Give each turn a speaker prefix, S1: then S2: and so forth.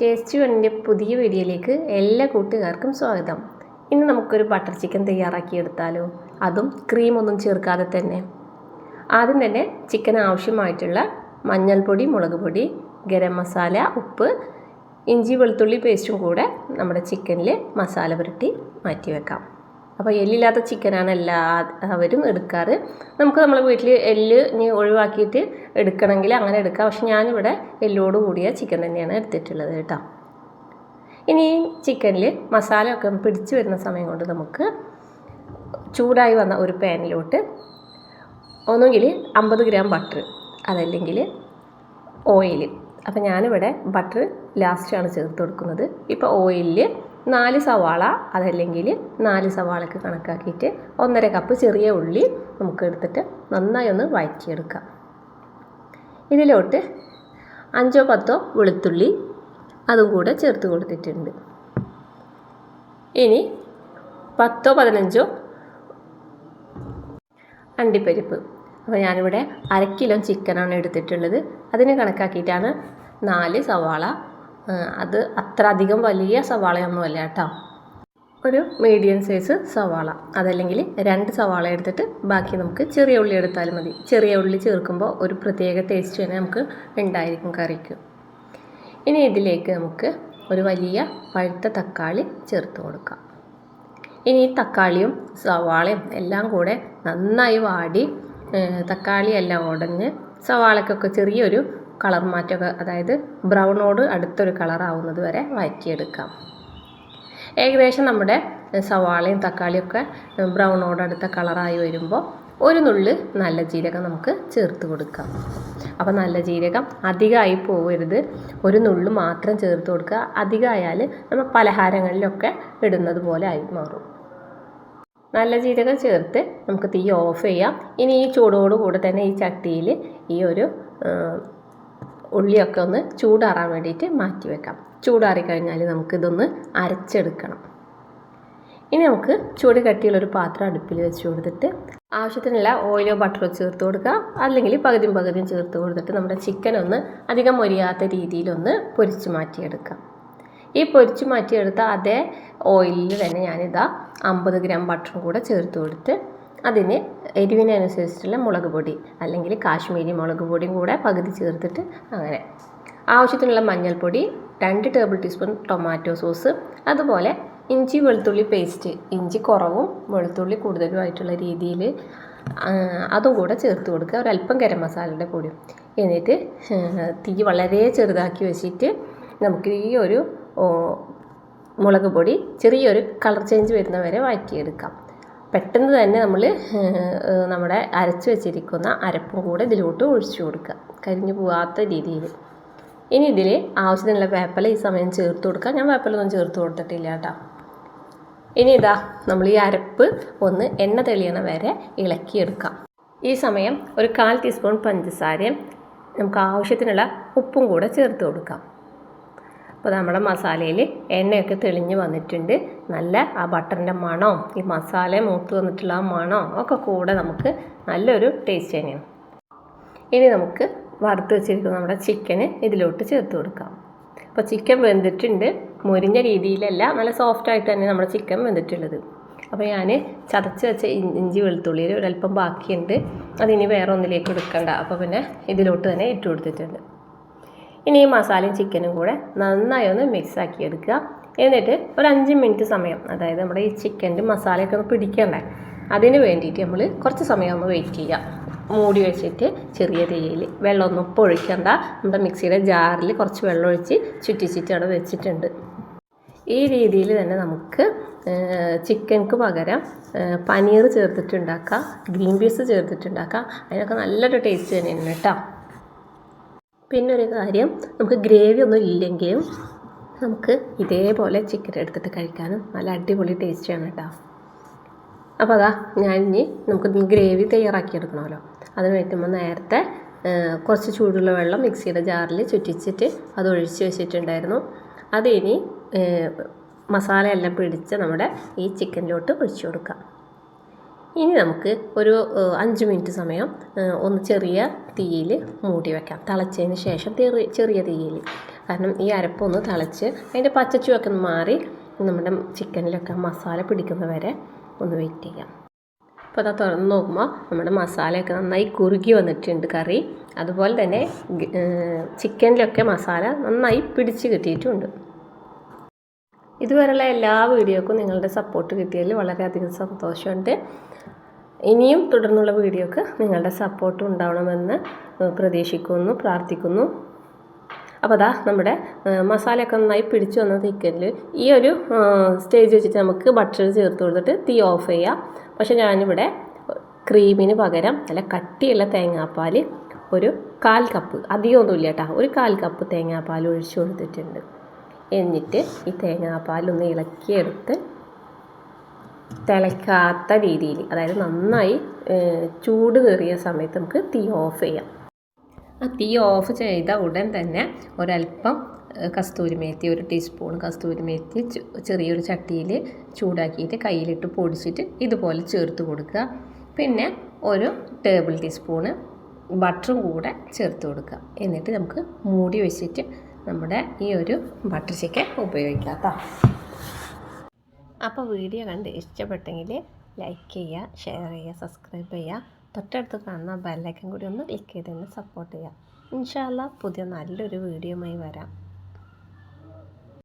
S1: Taste വണ്ണിന്റെ പുതിയ വീഡിയോയിലേക്ക് എല്ലാ കൂട്ടുകാർക്കും സ്വാഗതം. ഇന്ന് നമുക്കൊരു ബട്ടർ ചിക്കൻ തയ്യാറാക്കിയെടുത്താലോ അതും ക്രീമൊന്നും ചേർക്കാതെ തന്നെ. ആദ്യം തന്നെ ചിക്കൻ ആവശ്യമായിട്ടുള്ള മഞ്ഞൾപ്പൊടി മുളക് പൊടി ഗരം മസാല ഉപ്പ് ഇഞ്ചി വെളുത്തുള്ളി പേസ്റ്റും കൂടെ നമ്മുടെ ചിക്കനിൽ മസാല പുരട്ടി മാറ്റി വെക്കാം അപ്പോൾ എല്ലില്ലാത്ത ചിക്കനാണ് എല്ലാവരും എടുക്കാറ്. നമുക്ക് നമ്മളെ വീട്ടിൽ എല്ല് ഇനി ഒഴിവാക്കിയിട്ട് എടുക്കണമെങ്കിൽ അങ്ങനെ എടുക്കാം. പക്ഷെ ഞാനിവിടെ എല്ലോട് കൂടിയ ചിക്കൻ തന്നെയാണ് എടുത്തിട്ടുള്ളത് കേട്ടോ. ഇനി ചിക്കനിൽ മസാല ഒക്കെ പിടിച്ചു വരുന്ന സമയം കൊണ്ട് നമുക്ക് ചൂടായി വന്ന ഒരു പാനിലോട്ട് ഒന്നുകിൽ അമ്പത് ഗ്രാം ബട്ടർ അതല്ലെങ്കിൽ ഓയിൽ അപ്പോൾ ഞാനിവിടെ ബട്ടർ ലാസ്റ്റാണ് ചേർത്ത് കൊടുക്കുന്നത്. ഇപ്പോൾ ഓയിലിൽ നാല് സവാള അതല്ലെങ്കിൽ നാല് സവാളക്ക് കണക്കാക്കിയിട്ട് ഒന്നര കപ്പ് ചെറിയ ഉള്ളി നമുക്ക് എടുത്തിട്ട് നന്നായി ഒന്ന് വഴറ്റിയെടുക്കാം. ഇതിലോട്ട് അഞ്ചോ പത്തോ വെളുത്തുള്ളി അതും കൂടെ ചേർത്ത് കൊടുത്തിട്ടുണ്ട്. ഇനി പത്തോ പതിനഞ്ചോ അണ്ടിപ്പരിപ്പ്. അപ്പോൾ ഞാനിവിടെ അര കിലോ ചിക്കനാണ് എടുത്തിട്ടുള്ളത്. അതിന് കണക്കാക്കിയിട്ടാണ് നാല് സവാള അത് അത്ര അധികം വലിയ സവാളയൊന്നുമല്ല കേട്ടോ. ഒരു മീഡിയം സൈസ് സവാള. അതല്ലെങ്കിൽ രണ്ട് സവാള എടുത്തിട്ട് ബാക്കി നമുക്ക് ചെറിയ ഉള്ളി എടുത്താലും മതി. ചെറിയ ഉള്ളി ചേർക്കുമ്പോൾ ഒരു പ്രത്യേക ടേസ്റ്റ് തന്നെ നമുക്ക് ഉണ്ടായിരിക്കും കറിക്ക്. ഇനി ഇതിലേക്ക് നമുക്ക് ഒരു വലിയ പഴുത്ത തക്കാളി ചേർത്ത് കൊടുക്കാം. ഇനി തക്കാളിയും സവാളയും എല്ലാം കൂടെ നന്നായി വാടി തക്കാളിയെല്ലാം ഉടഞ്ഞ് സവാളയ്ക്കൊക്കെ ചെറിയൊരു കളർ മാറ്റമൊക്കെ അതായത് ബ്രൗണോട് അടുത്തൊരു കളർ ആവുന്നത് വരെ വഴറ്റിയെടുക്കാം ഏകദേശം നമ്മുടെ സവാളയും തക്കാളിയൊക്കെ ബ്രൗണോട് അടുത്ത കളറായി വരുമ്പോൾ ഒരു നുള്ള് നല്ല ജീരകം നമുക്ക് ചേർത്ത് കൊടുക്കാം. അപ്പോൾ നല്ല ജീരകം അധികമായി പോകരുത് ഒരു നുള്ളു മാത്രം ചേർത്ത് കൊടുക്കുക. അധികമായാൽ നമ്മൾ പലഹാരങ്ങളിലൊക്കെ ഇടുന്നത് പോലെ ആയി മാറും. നല്ല ജീരകം ചേർത്ത് നമുക്ക് തീ ഓഫ് ചെയ്യാം. ഇനി ഈ ചൂടോടുകൂടെ തന്നെ ഈ ചട്ടിയിൽ ഈ ഒരു ഉള്ളിയൊക്കെ ഒന്ന് ചൂടാറാൻ വേണ്ടിയിട്ട് മാറ്റി വെക്കാം. ചൂടാറി കഴിഞ്ഞാൽ നമുക്കിതൊന്ന് അരച്ചെടുക്കണം. ഇനി നമുക്ക് ചൂട് കട്ടിയുള്ളൊരു പാത്രം അടുപ്പിൽ വെച്ച് കൊടുത്തിട്ട് ആവശ്യത്തിനുള്ള ഓയിലോ ബട്ടറോ ചേർത്ത് കൊടുക്കുക. അല്ലെങ്കിൽ പകുതിയും പകുതിയും ചേർത്ത് കൊടുത്തിട്ട് നമ്മുടെ ചിക്കൻ ഒന്ന് അധികം മൊരിയാത്ത രീതിയിലൊന്ന് പൊരിച്ച് മാറ്റിയെടുക്കാം. ഈ പൊരിച്ച് മാറ്റിയെടുത്ത അതേ ഓയിലിൽ തന്നെ ഞാനിതാ അമ്പത് ഗ്രാം ബട്ടറും കൂടെ ചേർത്ത് കൊടുത്ത് അതിന് എരിവിനനുസരിച്ചിട്ടുള്ള മുളക് പൊടി അല്ലെങ്കിൽ കാശ്മീരി മുളക് പൊടിയും കൂടെ പകുതി ചേർത്തിട്ട് അങ്ങനെ. ആവശ്യത്തിനുള്ള മഞ്ഞൾപ്പൊടി രണ്ട് ടേബിൾ ടീസ്പൂൺ ടൊമാറ്റോ സോസ് അതുപോലെ ഇഞ്ചി വെളുത്തുള്ളി പേസ്റ്റ്. ഇഞ്ചി കുറവും വെളുത്തുള്ളി കൂടുതലുമായിട്ടുള്ള രീതിയിൽ അതും കൂടെ ചേർത്ത് കൊടുക്കുക. ഒരല്പം ഗരം മസാലയുടെ പൊടിയും. എന്നിട്ട് തീ വളരെ ചെറുതാക്കി വെച്ചിട്ട് നമുക്ക് ഈ ഒരു മുളക് പൊടി ചെറിയൊരു കളർ ചേഞ്ച് വരുന്ന വരെ വഴറ്റിയെടുക്കാം. പെട്ടെന്ന് തന്നെ നമ്മൾ നമ്മുടെ അരച്ച് വെച്ചിരിക്കുന്ന അരപ്പും കൂടെ ഇതിലോട്ട് ഒഴിച്ചു കൊടുക്കുക. കരിഞ്ഞു പോകാത്ത രീതിയിൽ ഇനി ഇതിൽ ആവശ്യത്തിനുള്ള വേപ്പല ഈ സമയം ചേർത്ത് കൊടുക്കുക ഞാൻ വേപ്പലൊന്നും ചേർത്ത് കൊടുത്തിട്ടില്ല കേട്ടോ. ഇനി ഇതാ നമ്മൾ ഈ അരപ്പ് ഒന്ന് എണ്ണ തെളിയണ വരെ ഇളക്കിയെടുക്കാം. ഈ സമയം ഒരു കാൽ ടീസ്പൂൺ പഞ്ചസാരയും നമുക്ക് ആവശ്യത്തിനുള്ള ഉപ്പും കൂടെ ചേർത്ത് കൊടുക്കാം. അപ്പോൾ നമ്മുടെ മസാലയിൽ എണ്ണയൊക്കെ തെളിഞ്ഞ് വന്നിട്ടുണ്ട്. നല്ല ആ ബട്ടറിന്റെ മണവും ഈ മസാല മൂത്ത് വന്നിട്ടുള്ള ആ മണവും ഒക്കെ കൂടെ നമുക്ക് നല്ലൊരു ടേസ്റ്റ് തന്നെയാണ്. ഇനി നമുക്ക് വറുത്ത് വെച്ചിരിക്കുന്ന നമ്മുടെ ചിക്കന് ഇതിലോട്ട് ചേർത്ത് കൊടുക്കാം. അപ്പോൾ ചിക്കൻ വെന്തിട്ടുണ്ട്. മുരിഞ്ഞ രീതിയിലല്ല നല്ല സോഫ്റ്റായിട്ട് തന്നെ നമ്മുടെ ചിക്കൻ വെന്തിട്ടുള്ളത്. അപ്പോൾ ഞാൻ ചതച്ച് വെച്ച ഇഞ്ചി വെളുത്തുള്ളിയിൽ ഒരല്പം ബാക്കിയുണ്ട്. അതിനി വേറെ ഒന്നിലേക്ക് എടുക്കണ്ട. അപ്പോൾ പിന്നെ ഇതിലോട്ട് തന്നെ ഇട്ട് കൊടുത്തിട്ടുണ്ട്. ഇനി ഈ മസാലയും ചിക്കനും കൂടെ നന്നായി ഒന്ന് മിക്സ് ആക്കി എടുക്കുക. എന്നിട്ട് ഒരു അഞ്ച് മിനിറ്റ് സമയം അതായത് നമ്മുടെ ഈ ചിക്കന്റെ മസാലയൊക്കെ ഒന്ന് പിടിക്കണ്ടേ? അതിന് വേണ്ടിയിട്ട് നമ്മൾ കുറച്ച് സമയം ഒന്ന് വെയിറ്റ് ചെയ്യുക. മൂടി വെച്ചിട്ട് ചെറിയ തീയിൽ വെള്ളമൊന്നും ഉപ്പ് ഒഴിക്കണ്ട നമ്മുടെ മിക്സിയുടെ ജാറിൽ കുറച്ച് വെള്ളം ഒഴിച്ച് ചുറ്റിച്ചിട്ട് അവിടെ വെച്ചിട്ടുണ്ട്. ഈ രീതിയിൽ തന്നെ നമുക്ക് ചിക്കൻക്ക് പകരം പനീർ ചേർത്തിട്ടുണ്ടാക്കാം ഗ്രീൻ പീസ് ചേർത്തിട്ടുണ്ടാക്കാം. അതിനൊക്കെ നല്ലൊരു ടേസ്റ്റ് തന്നെയാണ് കേട്ടോ. പിന്നെ ഒരു കാര്യം നമുക്ക് ഗ്രേവി ഒന്നും ഇല്ലെങ്കിലും നമുക്ക് ഇതേപോലെ ചിക്കൻ എടുത്തിട്ട് കഴിക്കാനും നല്ല അടിപൊളി ടേസ്റ്റിയാണ് കേട്ടോ അപ്പോൾ അതാ ഞാൻ ഇനി നമുക്ക് ഗ്രേവി തയ്യാറാക്കി എടുക്കണമല്ലോ. അതിന് വേണ്ടുമ്പോൾ നേരത്തെ കുറച്ച് ചൂടുള്ള വെള്ളം മിക്സിയുടെ ജാറിൽ ചുറ്റിച്ചിട്ട് അത് ഒഴിച്ച് വെച്ചിട്ടുണ്ടായിരുന്നു. അത് ഇനി മസാലയെല്ലാം പിടിച്ച് നമ്മുടെ ഈ ചിക്കനിലോട്ട് ഒഴിച്ചു കൊടുക്കാം. ഇനി നമുക്ക് ഒരു അഞ്ച് മിനിറ്റ് സമയം ഒന്ന് ചെറിയ തീയിൽ മൂടി വെക്കാം. തിളച്ചതിന് ശേഷം ചെറിയ തീയിൽ. കാരണം ഈ അരപ്പൊന്ന് തിളച്ച് അതിന്റെ പച്ചച്ചുവൊക്കെ മാറി നമ്മുടെ ചിക്കനിലൊക്കെ മസാല പിടിക്കുന്ന വരെ ഒന്ന് വെയിറ്റ് ചെയ്യാം. അപ്പോൾ അത് തുറന്ന് നോക്കുമ്പോൾ നമ്മുടെ മസാലയൊക്കെ നന്നായി കുറുകി വന്നിട്ടുണ്ട് കറി. അതുപോലെ തന്നെ ചിക്കനിലൊക്കെ മസാല നന്നായി പിടിച്ച് കിട്ടിയിട്ടുണ്ട്. ഇതുവരെയുള്ള എല്ലാ വീഡിയോക്കും നിങ്ങളുടെ സപ്പോർട്ട് കിട്ടിയതിൽ വളരെയധികം സന്തോഷമുണ്ട്. ഇനിയും തുടർന്നുള്ള വീഡിയോക്ക് നിങ്ങളുടെ സപ്പോർട്ട് ഉണ്ടാവണമെന്ന് പ്രതീക്ഷിക്കുന്നു പ്രാർത്ഥിക്കുന്നു. അപ്പോൾ അതാ നമ്മുടെ മസാലയൊക്കെ നന്നായി പിടിച്ചു വന്ന തിക്കലിൽ ഈ ഒരു സ്റ്റേജ് വെച്ചിട്ട് നമുക്ക് ബട്ടർ ചേർത്ത് കൊടുത്തിട്ട് തീ ഓഫ് ചെയ്യാം. പക്ഷേ ഞാനിവിടെ ക്രീമിന് പകരം നല്ല കട്ടിയുള്ള തേങ്ങാപ്പാൽ ഒരു കാൽ കപ്പ് അധികമൊന്നുമില്ല കേട്ടോ ഒരു കാൽ കപ്പ് തേങ്ങാപ്പാൽ ഒഴിച്ചു കൊടുത്തിട്ടുണ്ട്. എന്നിട്ട് ഈ തേങ്ങാപ്പാലൊന്ന് ഇളക്കിയെടുത്ത് തിളക്കാത്ത രീതിയിൽ അതായത് നന്നായി ചൂട് കയറിയ സമയത്ത് നമുക്ക് തീ ഓഫ് ചെയ്യാം. ആ തീ ഓഫ് ചെയ്ത ഉടൻ തന്നെ ഒരല്പം കസ്തൂരിമേത്തി കസ്തൂരി മേത്തി ഒരു ടീസ്പൂൺ കസ്തൂരി മേത്തി ചെറിയൊരു ചട്ടിയിൽ ചൂടാക്കിയിട്ട് കയ്യിലിട്ട് പൊടിച്ചിട്ട് ഇതുപോലെ ചേർത്ത് കൊടുക്കുക. പിന്നെ ഒരു ടേബിൾ ടീസ്പൂണ് ബട്ടറും കൂടെ ചേർത്ത് കൊടുക്കുക. എന്നിട്ട് നമുക്ക് മൂടി വെച്ചിട്ട് നമ്മുടെ ഈ ഒരു ബട്ടർ ചിക്കൻ ഉപയോഗിക്കാം അപ്പോൾ വീഡിയോ കണ്ട് ഇഷ്ടപ്പെട്ടെങ്കിൽ ലൈക്ക് ചെയ്യുക ഷെയർ ചെയ്യുക സബ്സ്ക്രൈബ് ചെയ്യുക. തൊട്ടടുത്ത് കാണുന്ന ബെല്ലൈക്കൻ കൂടി ഒന്ന് ക്ലിക്ക് ചെയ്ത് തന്നെ സപ്പോർട്ട് ചെയ്യുക. ഇൻഷാല്ല പുതിയ നല്ലൊരു വീഡിയോയുമായി വരാം.